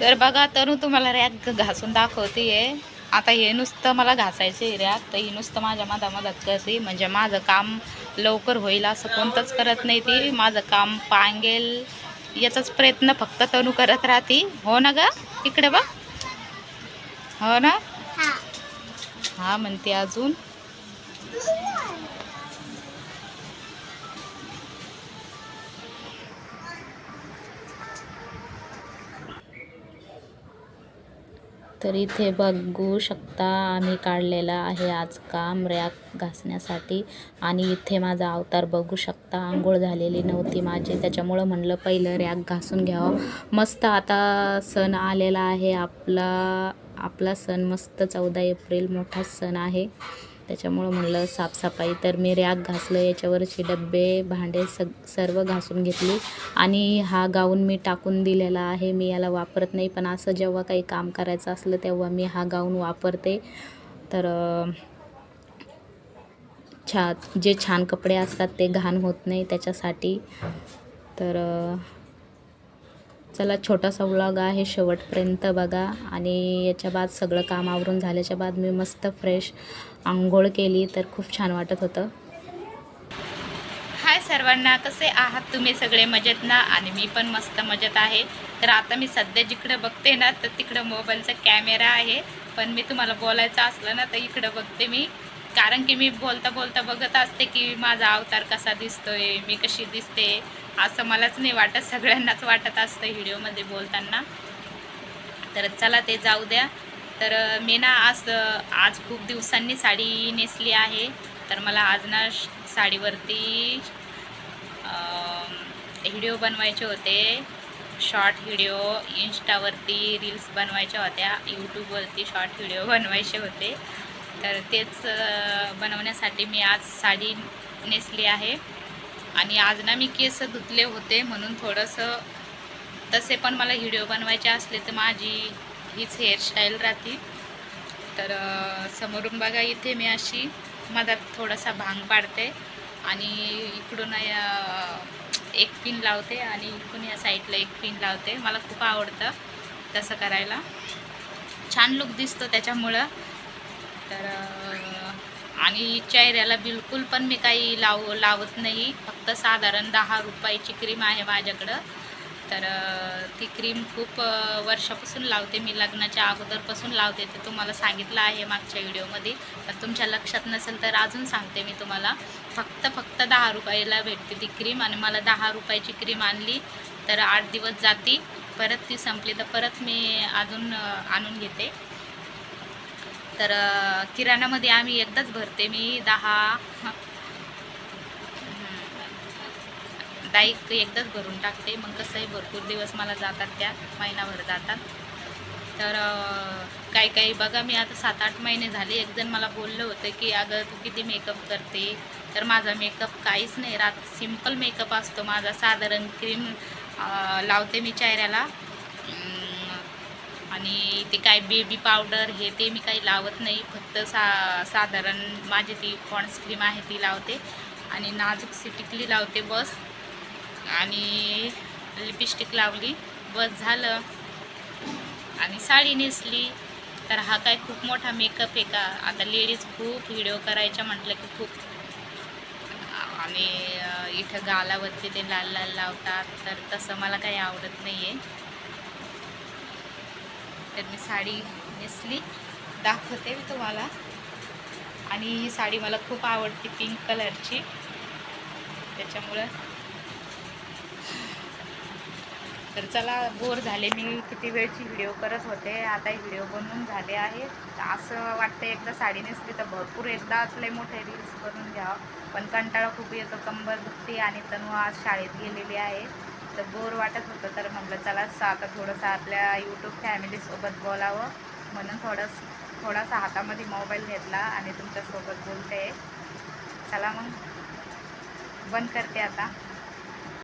तर बघा तनु तुम्हाला रॅक घासून दाखवते आता हे नुसतं मला घासायचं आहे रॅक तर ही नुसतं माझ्या मधा मधात करते. म्हणजे माझं काम लवकर होईल असं कोणतंच करत नाही ती. माझं काम पांगेल याचाच प्रयत्न फक्त तनु करत राहते. हो ना ग? इकडे बघ. हो ना? हा. हा म्हणते अजून. तर इथे बघू शकता आम्ही काढलेला आहे आज काम रॅक घासण्यासाठी. आणि इथे माझा अवतार बघू शकता. आंघोळ झालेली नव्हती माझी. त्याच्यामुळं म्हणलं पहिलं रॅक घासून घ्यावं. मस्त आता सण आलेला आहे. आपला आपला सण मस्त चौदा एप्रिल मोठा सण आहे. त्याच्यामुळं म्हणलं साफसफाई. तर मी रॅक घासलं याच्यावरचे डब्बे भांडे सग सर्व घासून घेतली. आणि हा गाऊन मी टाकून दिलेला आहे. मी याला वापरत नाही पण असं जेव्हा काही काम करायचं असलं तेव्हा मी हा गाऊन वापरते. तर छा जे छान कपडे असतात ते घाण होत नाही त्याच्यासाठी. तर चला छोटासा व्लॉग आहे शेवटपर्यंत बघा. आणि याच्या बाद सगळं काम आवरून झाल्याच्या बाद मी मस्त फ्रेश आंघोळ केली तर खूप छान वाटत होतं. हाय सर्वांना कसे आहात तुम्ही सगळे? मजेत ना? आणि मी पण मस्त मजेत आहे. तर आता मी सध्या जिकडं बघते ना तर तिकडं मोबाईलचा कॅमेरा आहे. पण मी तुम्हाला बोलायचं असलं ना तर इकडं बघते मी. कारण की मी बोलता बोलता बघत असते की माझा अवतार कसा दिसतोय मी कशी दिसते असं मलाच नाही वाटत सगळ्यांनाच वाटत असतं व्हिडिओमध्ये बोलताना. तर चला ते जाऊ द्या. तर मी ना आज आज खूप दिवसांनी साडी नेसली आहे. तर मला आज ना श- साडीवरती व्हिडिओ बनवायचे होते. शॉर्ट व्हिडिओ इंस्टावरती रील्स बनवायच्या होत्या यूट्यूबवरती शॉर्ट व्हिडिओ बनवायचे होते. तर तेच बनवण्यासाठी मी आज साडी नेसली आहे. आणि आज ना मी केस धुतले होते म्हणून थोडंसं तसे पण मला व्हिडिओ बनवायचे असले तर माझी हीच हेअरस्टाईल राहते. तर समोरून बघा इथे मी अशी मधात थोडासा भांग पाडते आणि इकडून एक पिन लावते आणि इकडून या साईडला एक पिन लावते. मला खूप आवडतं तसं करायला. छान लुक दिसतो त्याच्यामुळं. तर आणि चेहऱ्याला बिलकुल पण मी काही लाव लावत नाही. फक्त साधारण दहा रुपयाची क्रीम आहे माझ्याकडं. तर ती क्रीम खूप वर्षापासून लावते. मी लग्नाच्या अगोदरपासून लावते ते तुम्हाला सांगितलं आहे मागच्या व्हिडिओमध्ये. तर तुमच्या लक्षात नसेल तर अजून सांगते मी तुम्हाला. फक्त फक्त दहा रुपयाला भेटते ती क्रीम आणि मला दहा रुपयाची क्रीम आणली तर आठ दिवस जाती. परत ती संपली तर परत मी अजून आणून घेते. तर किराणामध्ये आम्ही एकदाच भरते. मी दहा दाईक एकदाच भरून टाकते. मग कसंही भरपूर दिवस मला जातात त्या महिनाभर जातात. तर काही काही बघा मी आता सात आठ महिने झाले. एकजण मला बोललं होतं की अगं तू किती मेकअप करते? तर माझा मेकअप काहीच नाही रात सिंपल मेकअप असतो माझा. साधारण क्रीम लावते मी चेहऱ्याला. आणि ते काय बेबी पावडर हे ते मी काही लावत नाही. फक्त सा साधारण माझी ती पॉन्ड्स क्रीम आहे ती लावते. आणि नाजूक टिकली लावते बस. आणि लिपस्टिक लावली. बस झालं. आणि साडी नेसली. तर हा काय खूप मोठा मेकअप आहे का? आता लेडीज खूप व्हिडिओ करायच्या म्हटलं की खूप. आणि इथं गालावरती ते लाल लाल लावतात. तर तसं मला काही आवडत नाही आहे तर मी साडी नेसली दाखवते मी तुम्हाला. आणि ही साडी मला खूप आवडते पिंक कलरची त्याच्यामुळं. तर चला बोर झाले मी किती वेळची व्हिडिओ करत होते आता व्हिडिओ बनवून झाले आहे. असं वाटतं एकदा साडी नेसली तर भरपूर एकदा असले मोठे रील्स बनवून घ्यावं. पण कंटाळा खूप येतो कंबर दुखते आणि तनु आज शाळेत गेलेली आहे. तर बोर वाटत होतं तर म्हटलं चला आता थोडंसं आपल्या यूट्यूब फॅमिलीसोबत बोलावं. म्हणून थोडंस थोडासा हातामध्ये मोबाईल घेतला आणि तुमच्यासोबत बोलते. चला मग. बंद करते आता.